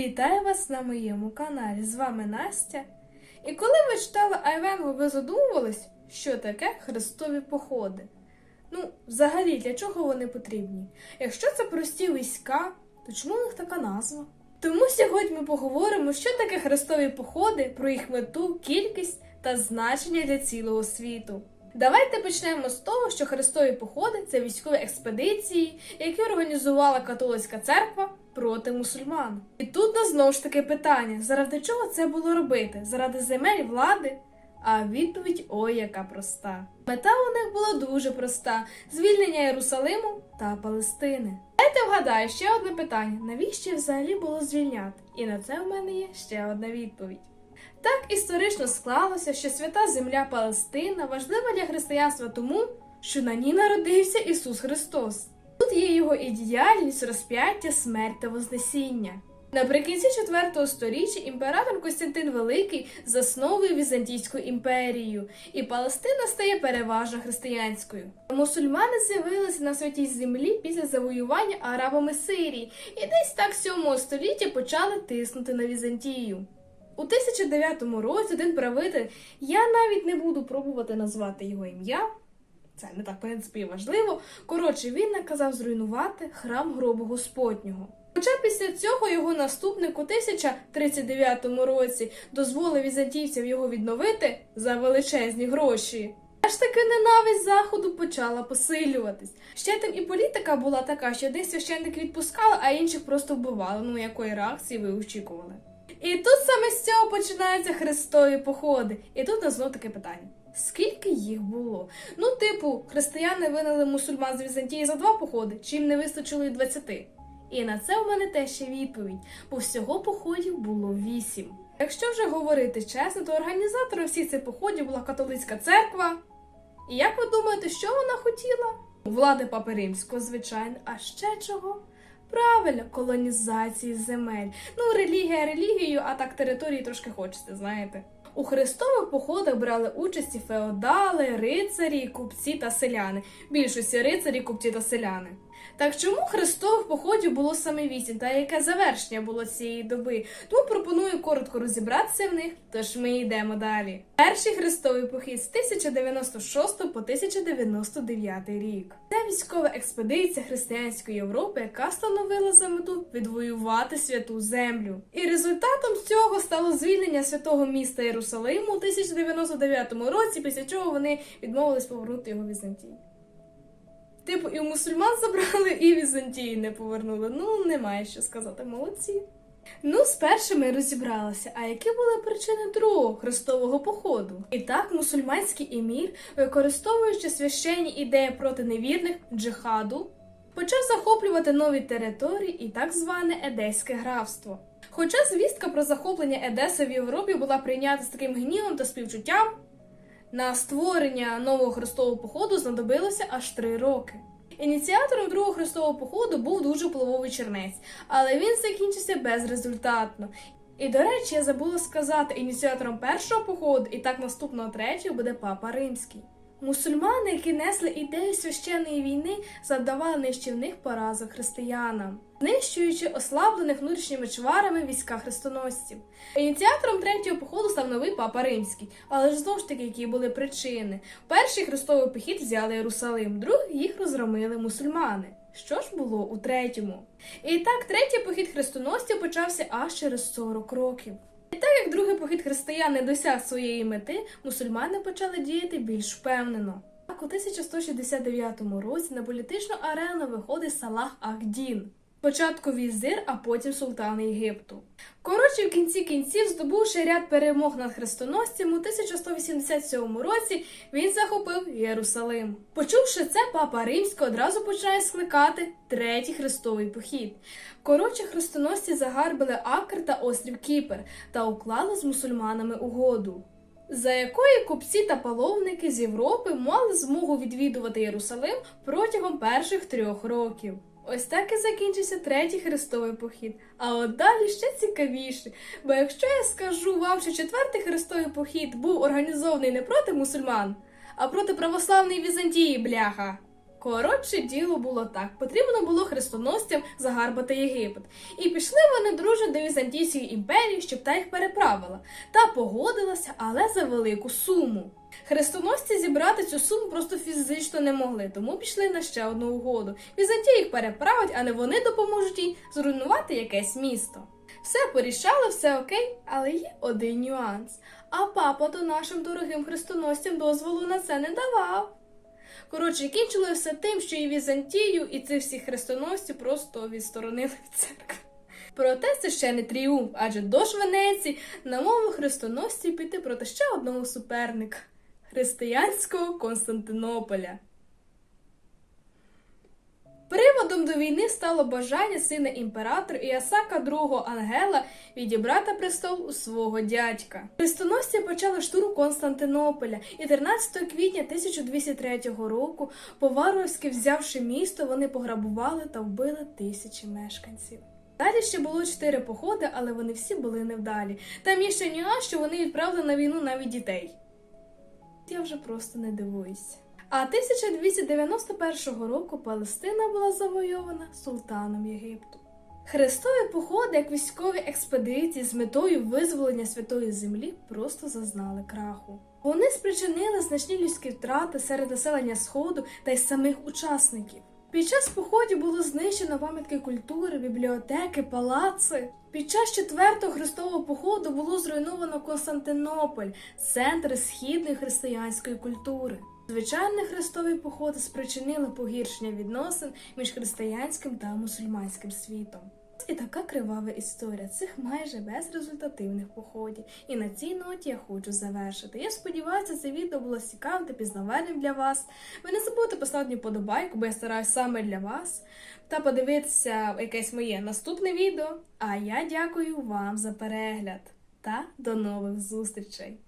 Вітаю вас на моєму каналі. З вами Настя. І коли ви читали Айвенгу, ви задумувались, що таке хрестові походи? Ну, взагалі, для чого вони потрібні? Якщо це прості війська, то чому у них така назва? Тому сьогодні ми поговоримо, що таке хрестові походи, про їх мету, кількість та значення для цілого світу. Давайте почнемо з того, що хрестові походи це військові експедиції, які організувала католицька церква проти мусульман. І тут нас знову ж таки питання: заради чого це було робити? Заради земель влади? А відповідь ой, яка проста. Мета у них була дуже проста: звільнення Єрусалиму та Палестини. Дайте вгадаю ще одне питання: навіщо взагалі було звільняти? І на це в мене є ще одна відповідь. Так історично склалося, що свята земля Палестина важлива для християнства тому, що на ній народився Ісус Христос. Тут є його і діяльність, розп'яття, смерть та Вознесіння. Наприкінці IV століття імператор Костянтин Великий засновує Візантійську імперію, і Палестина стає переважно християнською. Мусульмани з'явилися на святій землі після завоювання арабами Сирії, і десь так 7 столітті почали тиснути на Візантію. У 1009 році один правитель, я навіть не буду пробувати назвати його ім'я, це не так в принципі важливо. Коротше, він наказав зруйнувати храм гробу Господнього. Хоча після цього його наступник у 1039 році дозволив візантійцям його відновити за величезні гроші. Аж таки ненависть заходу почала посилюватись. Ще тим і політика була така, що десь священники відпускали, а інших просто вбивали. Ну якої реакції ви очікували? І тут саме з цього починаються хрестові походи. І тут нас знов таке питання: скільки їх було? Ну, типу, християни винали мусульман з Візантії за два походи, чи їм не вистачило і 20? І на це в мене теж ще відповідь, бо всього походів було вісім. Якщо вже говорити чесно, то організатором всіх цих походів була католицька церква. І як ви думаєте, що вона хотіла? Влади Папи Римського, звичайно, а ще чого? Правильно, колонізації земель. Ну, релігія релігією, а так території трошки хочеться, знаєте. У хрестових походах брали участь і феодали, рицарі, купці та селяни. Більшості рицарі, купці та селяни. Так чому хрестових походів було саме вісім, та яке завершення було цієї доби? Тому пропоную коротко розібратися в них, тож ми йдемо далі. Перший хрестовий похід з 1096 по 1099 рік. Військова експедиція християнської Європи, яка становила за мету відвоювати святу землю. І результатом цього стало звільнення святого міста Єрусалиму у 1099 році, після чого вони відмовились повернути його Візантії. Типу, і у мусульман забрали, і Візантії не повернули. Ну, немає що сказати, молодці. Ну, спершу ми розібралися, а які були причини другого хрестового походу? І так, мусульманський емір, використовуючи священні ідеї проти невірних джихаду, почав захоплювати нові території і так зване Едеське графство. Хоча звістка про захоплення Едеси в Європі була прийнята з таким гнівом та співчуттям, на створення нового хрестового походу знадобилося аж три роки. Ініціатором другого хрестового походу був дуже впливовий чернець, але він закінчився безрезультатно. І, до речі, я забула сказати, ініціатором першого походу і так наступного третього буде папа римський. Мусульмани, які несли ідею священної війни, завдавали нищівних поразок християнам, знищуючи ослаблених внутрішніми чварами війська хрестоносців. Ініціатором третього походу став новий папа римський, але ж знову ж таки, які були причини. Перший хрестовий похід взяли Єрусалим, другий їх розгромили мусульмани. Що ж було у третьому? І так, третій похід хрестоносців почався аж через 40 років. І так як другий похід християн не досяг своєї мети, мусульмани почали діяти більш впевнено. Так, у 1169 році на політичну арену виходить Салах Ах-Дін. Спочатку візир, а потім султан Єгипту. Коротше, в кінці кінців, здобувши ряд перемог над хрестоносцями, у 1187 році він захопив Єрусалим. Почувши це, папа Римський одразу починає скликати третій хрестовий похід. Коротше, хрестоносці загарбили Акр та острів Кіпр та уклали з мусульманами угоду. За якої купці та паловники з Європи мали змогу відвідувати Єрусалим протягом перших трьох років. Ось так і закінчився третій хрестовий похід. А от далі ще цікавіше. Бо якщо я скажу вам, що четвертий хрестовий похід був організований не проти мусульман, а проти православної Візантії, бляха, Коротше, діло було так: потрібно було хрестоносцям загарбати Єгипет. І пішли вони дружно до Візантійської імперії, щоб та їх переправила. Та погодилася, але за велику суму. Хрестоносці зібрати цю суму просто фізично не могли, тому пішли на ще одну угоду. Візантія їх переправить, а не вони допоможуть їй зруйнувати якесь місто. Все порішали, все окей, але є один нюанс. А папа то нашим дорогим хрестоносцям дозволу на це не давав. Коротше, кінчили все тим, що і Візантію, і цих всіх хрестоносців просто відсторонили від церкви. Проте це ще не тріумф, адже до ж Венеції намовив хрестоносців піти проти ще одного суперника християнського Константинополя. Приводом до війни стало бажання сина імператора Іасака II Ангела відібрати престол у свого дядька. Хрестоносці почали штурм Константинополя, і 13 квітня 1203 року, поваровськи взявши місто, вони пограбували та вбили тисячі мешканців. Далі ще було чотири походи, але вони всі були невдалі. Там є ще нюанс, що вони відправили на війну навіть дітей. Я вже просто не дивуюся. А 1291 року Палестина була завойована султаном Єгипту. Хрестові походи, як військові експедиції з метою визволення святої землі, просто зазнали краху. Вони спричинили значні людські втрати серед населення Сходу та й самих учасників. Під час походів було знищено пам'ятки культури, бібліотеки, палаци. Під час четвертого хрестового походу було зруйновано Константинополь, центр східної християнської культури. Звичайні хрестові походи спричинили погіршення відносин між християнським та мусульманським світом. І така кривава історія цих майже безрезультативних походів. І на цій ноті я хочу завершити. Я сподіваюся, це відео було цікавим та пізнавальним для вас. Ви не забудьте поставити подобайку, бо я стараюсь саме для вас, та подивитися якесь моє наступне відео. А я дякую вам за перегляд та до нових зустрічей!